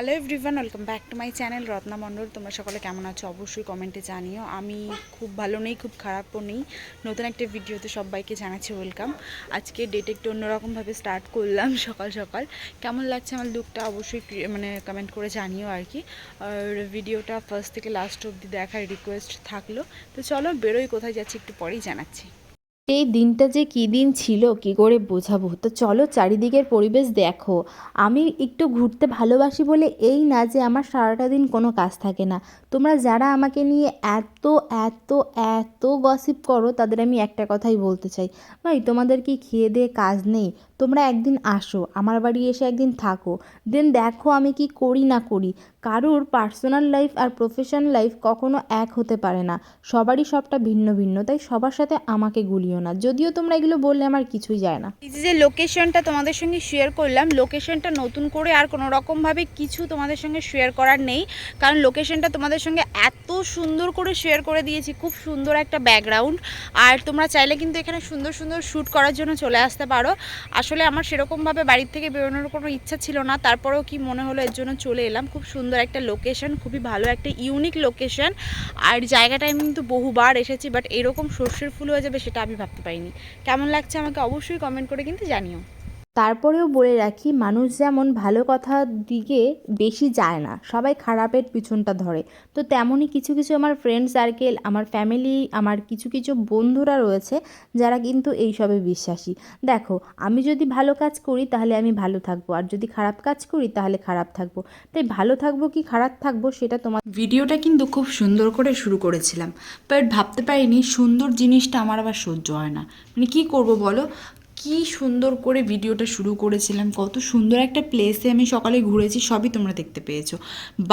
Hello everyone welcome back to my channel Ratna Mondal তোমরা সকলে কেমন আছো? অবশ্যই কমেন্টে জানিও। আমি খুব ভালো নেই, খুব খারাপও নেই। নতুন একটা ভিডিওতে সবাইকে জানাচ্ছি ওয়েলকাম আজকে ডেট একটু অন্যরকমভাবে স্টার্ট করলাম সকাল সকাল। কেমন লাগছে আমার লুকটা অবশ্যই মানে কমেন্ট করে জানিও আর কি। আর ভিডিওটা ফার্স্ট থেকে লাস্ট অবধি দেখার রিকোয়েস্ট থাকল। তো চলো বেরোই, কোথায় যাচ্ছি একটু পরেই জানাচ্ছি। এই দিনটা যে কী দিন ছিল, কি করে বোঝাবো? তো চলো চারিদিকের পরিবেশ দেখো। আমি একটু ঘুরতে ভালোবাসি বলে এই না যে আমার সারাটা দিন কোনো কাজ থাকে না। তোমরা যারা আমাকে নিয়ে এত এত এত গসিপ করো, তাদের আমি একটা কথাই বলতে চাই। ভাই, তোমাদের কি খেয়ে দিয়ে কাজ নেই? তোমরা একদিন আসো, আমার বাড়ি এসে একদিন থাকো। দেন দেখো আমি কি করি না করি। কারোর পার্সোনাল লাইফ আর প্রফেশনাল লাইফ কখনো এক হতে পারে না। সবারই সবটা ভিন্ন ভিন্ন, তাই সবার সাথে আমাকে গুলিও না। যদিও তোমরা এগুলো বললে আমার কিছুই যায় না। এই যে লোকেশনটা তোমাদের সঙ্গে শেয়ার করলাম লোকেশনটা নতুন করে আর কোনো রকমভাবে কিছু তোমাদের সঙ্গে শেয়ার করার নেই। কারণ লোকেশনটা তোমাদের সঙ্গে এত সুন্দর করে শেয়ার করে দিয়েছি, খুব সুন্দর একটা ব্যাকগ্রাউন্ড আর তোমরা চাইলে কিন্তু এখানে সুন্দর সুন্দর শ্যুট করার জন্য চলে আসতে পারো। আসলে আমার সেরকমভাবে বাড়ির থেকে বেরোনোর কোনো ইচ্ছা ছিল না, তারপরেও কি মনে হলো এর জন্য চলে এলাম। খুব সুন্দর একটা লোকেশন খুবই ভালো একটা ইউনিক লোকেশন আর জায়গাটা আমি কিন্তু বহুবার এসেছি বাট এরকম সর্ষের ফুল হয়ে যাবে সেটা আমি ভাবতে পারিনি। কেমন লাগছে আমাকে অবশ্যই কমেন্ট করে কিন্তু জানিও। তারপরেও বলে রাখি, মানুষ যেমন ভালো কথার দিকে বেশি যায় না, সবাই খারাপের পিছনটা ধরে। তো তেমনই কিছু কিছু আমার ফ্রেন্ড সার্কেল আমার ফ্যামিলি আমার কিছু কিছু বন্ধুরা রয়েছে যারা কিন্তু এইসবে বিশ্বাসী। দেখো, আমি যদি ভালো কাজ করি তাহলে আমি ভালো থাকব, আর যদি খারাপ কাজ করি তাহলে খারাপ থাকব। তাই ভালো থাকব কি খারাপ থাকব সেটা তোমার ভিডিওটা কিন্তু খুব সুন্দর করে শুরু করেছিলাম বাট ভাবতে পারিনি সুন্দর জিনিসটা আমার আবার সহ্য হয় না। মানে কী করব বলো? কি সুন্দর করে ভিডিওটা শুরু করেছিলাম, কত সুন্দর একটা প্লেসে আমি সকালে ঘুরেছি, সবই তোমরা দেখতে পেয়েছ।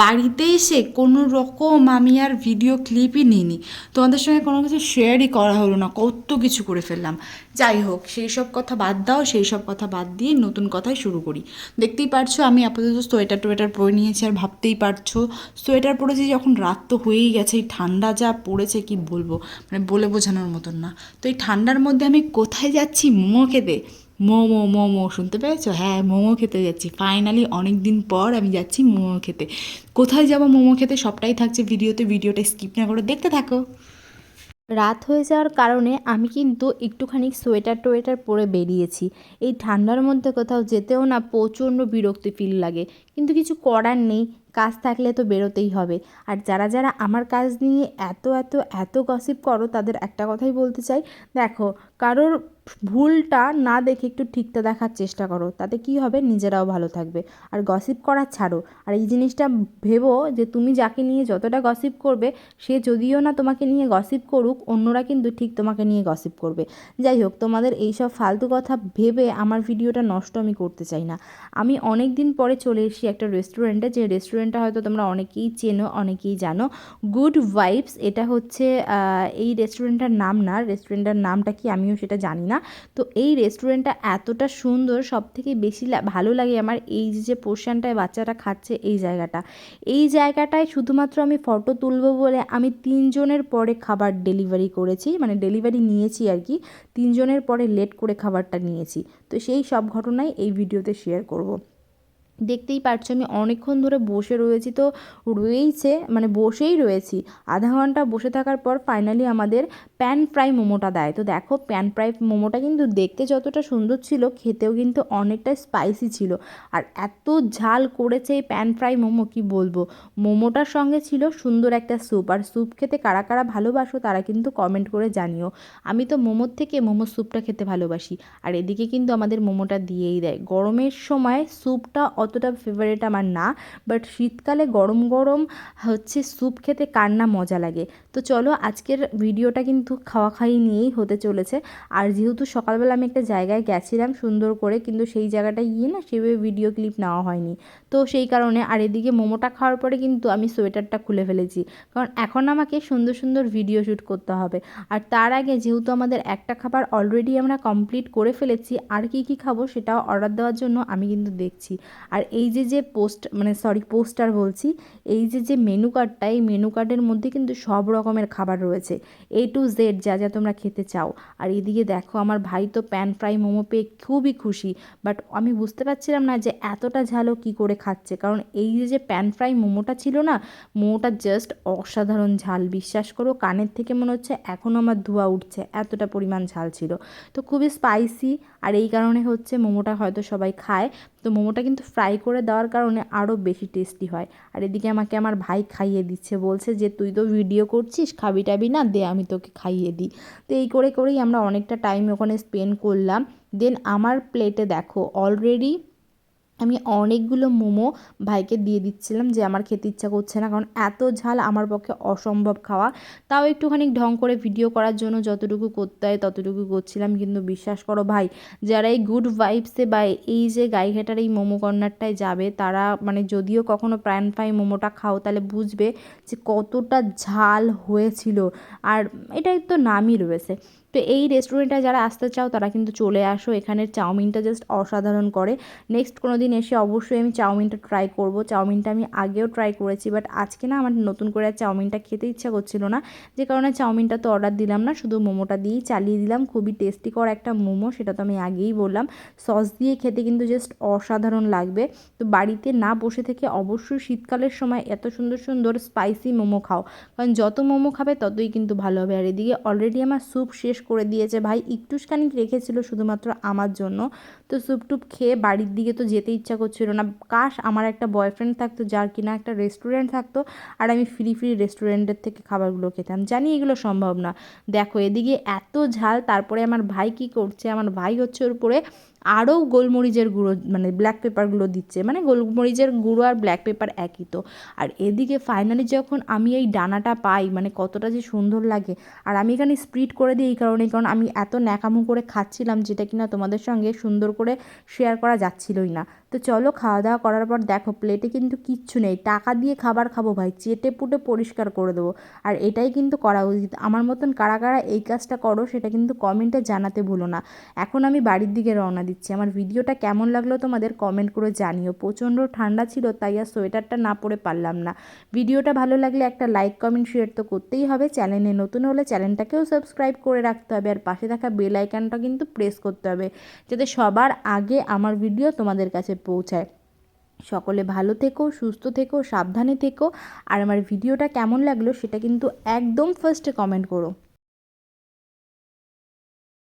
বাড়িতে এসে কোনো রকম আমি আর ভিডিও ক্লিপই নিইনি। তোমাদের সঙ্গে কোনো কিছু শেয়ারই করা হলো না, কত কিছু করে ফেললাম। যাই হোক সেই সব কথা বাদ দাও, সেই সব কথা বাদ দিয়ে নতুন কথাই শুরু করি। দেখতেই পারছ, আমি আপাতত সোয়েটার টোয়েটার পরে নিয়েছি আর ভাবতেই পারছ, সোয়েটার পরেছি যখন রাত তো হয়েই গেছে, এই ঠান্ডা যা পড়েছে কি বলব? মানে বলে বোঝানোর মতন না। তো এই ঠান্ডার মধ্যে আমি কোথায় যাচ্ছি মোমো খেতে? মোমো মোমো, শুনতে পেরেছ হ্যাঁ মোমো খেতে যাচ্ছি। ফাইনালি অনেক দিন পর আমি যাচ্ছি মোমো খেতে। কোথায় যাব মোমো খেতে সবটাই থাকছে ভিডিওতে, ভিডিওটা স্কিপ না করে দেখতে থাকো। রাত হয়ে যাওয়ার কারণে আমি কিন্তু একটুখানি সোয়েটার টোয়েটার পরে বেরিয়েছি। এই ঠান্ডার মধ্যে কোথাও যেতেও না প্রচণ্ড বিরক্তি ফিল লাগে। কিন্তু কিছু করার নেই। কাজ থাকলে তো বেরোতেই হবে। আর যারা যারা আমার কাজ নিয়ে এত এত এত গসিপ করো, তাদের একটা কথাই বলতে চাই। দেখো, কারোর ভুলটা না দেখে একটু ঠিকটা দেখার চেষ্টা করো, তাতে কি হবে? নিজেরাও ভালো থাকবে। আর গসিপ করা ছাড়ো। আর এই জিনিসটা ভেবো যে তুমি যাকে নিয়ে যতটা গসিপ করবে, সে যদিও না তোমাকে নিয়ে গসিপ করুক, অন্যরা কিন্তু ঠিক তোমাকে নিয়ে গসিপ করবে। যাই হোক, তোমাদের এইসব ফালতু কথা ভেবে আমার ভিডিওটা নষ্ট আমি করতে চাই না। আমি অনেক দিন পরে চলে এসেছি একটা রেস্টুরেন্টে যে রেস্টুরেন্টটা হয়তো তোমরা অনেকেই চেনো, অনেকেই জানো। গুড ভাইবস, এটা হচ্ছে এই রেস্টুরেন্টটার নাম না, রেস্টুরেন্টটার নামটা কি আমিও সেটা জানি না। তো এই রেস্টুরেন্টটা এতটা সুন্দর সব থেকে বেশি ভালো লাগে আমার এই যে পোর্শনটায় বাচ্চাটা খাচ্ছে এই জায়গাটা। এই জায়গাটায় শুধুমাত্র আমি ফটো তুলবো বলে আমি তিনজনের পরে খাবার ডেলিভারি করেছি মানে ডেলিভারি নিয়েছি আর কি। তিনজনের পরে লেট করে খাবারটা নিয়েছি। তো সেই সব ঘটনাই এই ভিডিওতে শেয়ার করব। দেখতেই পারছ, আমি অনেকক্ষণ ধরে বসে রয়েছি, তো রয়েইছে মানে বসেই রয়েছি। আধা ঘণ্টা বসে থাকার পর ফাইনালি আমাদের প্যান ফ্রাই মোমোটা দেয়। তো দেখো প্যান ফ্রাই মোমোটা কিন্তু দেখতে যতটা সুন্দর ছিল, খেতেও কিন্তু অনেকটা স্পাইসি ছিল। আর এত ঝাল করেছে এই প্যান ফ্রাই মোমো, কি বলব? মোমোটার সঙ্গে ছিল সুন্দর একটা স্যুপ আর স্যুপ খেতে কারা কারা ভালোবাসো, তারা কিন্তু কমেন্ট করে জানিও। আমি তো মোমোর থেকে মোমো স্যুপটা খেতে ভালোবাসি। আর এদিকে কিন্তু আমাদের মোমোটা দিয়েই দেয়। গরমের সময় স্যুপটা অতটা ফেভারিট আমার না বাট শীতকালে গরম গরম হচ্ছে স্যুপ খেতে কার না মজা লাগে। তো চলো আজকের ভিডিওটা কিন্তু খাওয়া খাই নিয়েই হতে চলেছে। আর যেহেতু সকালবেলা আমি একটা জায়গায় গেছিলাম সুন্দর করে, কিন্তু সেই জায়গাটায় গিয়ে না সেভাবে ভিডিও ক্লিপ নেওয়া হয়নি। তো সেই কারণে আর এদিকে মোমোটা খাওয়ার পরে কিন্তু আমি সোয়েটারটা খুলে ফেলেছি। কারণ এখন আমাকে সুন্দর সুন্দর ভিডিও শ্যুট করতে হবে। আর তার আগে যেহেতু আমাদের একটা খাবার অলরেডি আমরা কমপ্লিট করে ফেলেছি, আর কি কি খাব সেটাও অর্ডার দেওয়ার জন্য আমি কিন্তু দেখছি। আর এই যে যে পোস্ট মানে সরি, পোস্টার বলছি, এই যে যে মেনু কার্ডটা, এই মেনু কার্ডের মধ্যে কিন্তু সব রকমের খাবার রয়েছে। এ টু জেড যা যা তোমরা খেতে চাও। আর এদিকে দেখো, আমার ভাই তো প্যান ফ্রাই মোমো পেয়ে খুবই খুশি। বাট আমি বুঝতে পারছিলাম না যে এতটা ঝালও কী করে খাচ্ছে। কারণ এই যে যে প্যান ফ্রাই মোমোটা ছিল না, মোমোটা জাস্ট অসাধারণ ঝাল। বিশ্বাস করো, কানের থেকে মনে হচ্ছে এখনও আমার ধোয়া উঠছে। এতটা পরিমাণ ঝাল ছিল। তো খুবই স্পাইসি আর এই কারণে হচ্ছে মোমোটা হয়তো সবাই খায়। তো মোমোটা কিন্তু ফ্রাই করে দেওয়ার কারণে আরও বেশি টেস্টি হয়। আর এদিকে আমাকে আমার ভাই খাইয়ে দিচ্ছে, বলছে যে, তুই তো ভিডিও করছিস, খাবি টাবি না, দে, আমি তোকে খাইয়ে দিই। তো এই করে করেই আমরা অনেকটা টাইম ওখানে স্পেন্ড করলাম। দেন আমার প্লেটে দেখো অলরেডি আমি অনেকগুলো মোমো ভাইকে দিয়ে দিচ্ছিলাম যে আমার খেতে ইচ্ছা করছে না, কারণ এত ঝাল আমার পক্ষে অসম্ভব খাওয়া। তাও একটুখানি ঢং করে ভিডিও করার জন্য যতটুকু করতে হয় ততটুকু করছিলাম। কিন্তু বিশ্বাস করো ভাই, যারা এই গুড ভাইবসে বা এই যে গাইঘাটার এই মোমো কর্নারটায় যাবে, তারা মানে যদিও কখনো প্রাণ পাই মোমোটা খাও, তাহলে বুঝবে যে কতটা ঝাল হয়েছিল। আর এটাই তো নামই রয়েছে। তো এই রেস্টুরেন্টে যারা আসতে চাও, তারা কিন্তু চলে আসো। এখানের চাউমিনটা জাস্ট অসাধারণ করে। নেক্সট কোনো দিন এসে অবশ্যই আমি চাউমিনটা ট্রাই করব। চাউমিনটা আমি আগেও ট্রাই করেছি বাট আজকে না আমার নতুন করে আর চাউমিনটা খেতে ইচ্ছা করছিল না। যে কারণে চাউমিনটা তো অর্ডার দিলাম না, শুধু মোমোটা দিয়েই চালিয়ে দিলাম। খুবই টেস্টিকর একটা মোমো, সেটা তো আমি আগেই বললাম। সস দিয়ে খেতে কিন্তু জাস্ট অসাধারণ লাগবে। তো বাড়িতে না বসে থেকে অবশ্যই শীতকালের সময় এত সুন্দর সুন্দর স্পাইসি মোমো খাও। কারণ যত মোমো খাবে, ততই কিন্তু ভালো হবে। আর এদিকে অলরেডি আমার স্যুপ শেষ করে দিয়েছে, ভাই একটুখানি রেখেছিল শুধুমাত্র আমার জন্য। তো স্যুপ টুপ খেয়ে বাড়ির দিকে তো যেতে ইচ্ছা করছিল না। কাশ, আমার একটা বয়ফ্রেন্ড থাকতো, যার কিনা একটা রেস্টুরেন্ট থাকতো, আর আমি ফ্রি ফ্রি রেস্টুরেন্টের থেকে খাবারগুলো খেতাম। জানি এগুলো সম্ভব না। দেখো, এদিকে এত ঝাল, তারপরে আমার ভাই কি করছে? আমার ভাই হচ্ছে ওর উপরে আরও গোলমরিচের গুঁড়ো মানে ব্ল্যাক পেপারগুলো দিচ্ছে। মানে গোলমরিচের গুঁড়ো আর ব্ল্যাক পেপার একই তো। আর এদিকে ফাইনালি যখন আমি এই ডানাটা পাই মানে কতটা যে সুন্দর লাগে, আর আমি এখানে স্প্রিট করে দিই এই কারণে, কারণ আমি এত ন্যাকামো করে খাচ্ছিলাম যেটা কিনা তোমাদের সঙ্গে সুন্দর করে শেয়ার করা যাচ্ছিলই না। তো চলো খাওয়া দাওয়া করার পর দেখো প্লেটে কিন্তু কিচ্ছু নেই। টাকা দিয়ে খাবার খাব ভাই, চেটে পুটে পরিষ্কার করে দেবো। আর এটাই কিন্তু করা উচিত। আমার মতন কারা কারা এই কাজটা করো, সেটা কিন্তু কমেন্টে জানাতে ভুলো না। এখন আমি বাড়ির দিকে রওনা দিচ্ছি। আমার ভিডিওটা কেমন লাগল তোমাদের কমেন্ট করে জানিও। প্রচণ্ড ঠান্ডা ছিল, তাই আর সোয়েটারটা না পরে পারলাম না। ভিডিওটা ভালো লাগলে একটা লাইক কমেন্ট শেয়ার তো করতেই হবে। চ্যানেলে নতুন হলে চ্যানেলটাকেও সাবস্ক্রাইব করে রাখতে হবে। আর পাশে থাকা বেল আইকনটা কিন্তু প্রেস করতে হবে, যাতে সবার আগে আমার ভিডিও তোমাদের কাছে পৌঁছায়। সকলে ভালো থেকো, সুস্থ থেকো, সাবধানে থেকো। আর আমার ভিডিওটা কেমন লাগল সেটা কিন্তু একদম ফার্স্টে কমেন্ট করো।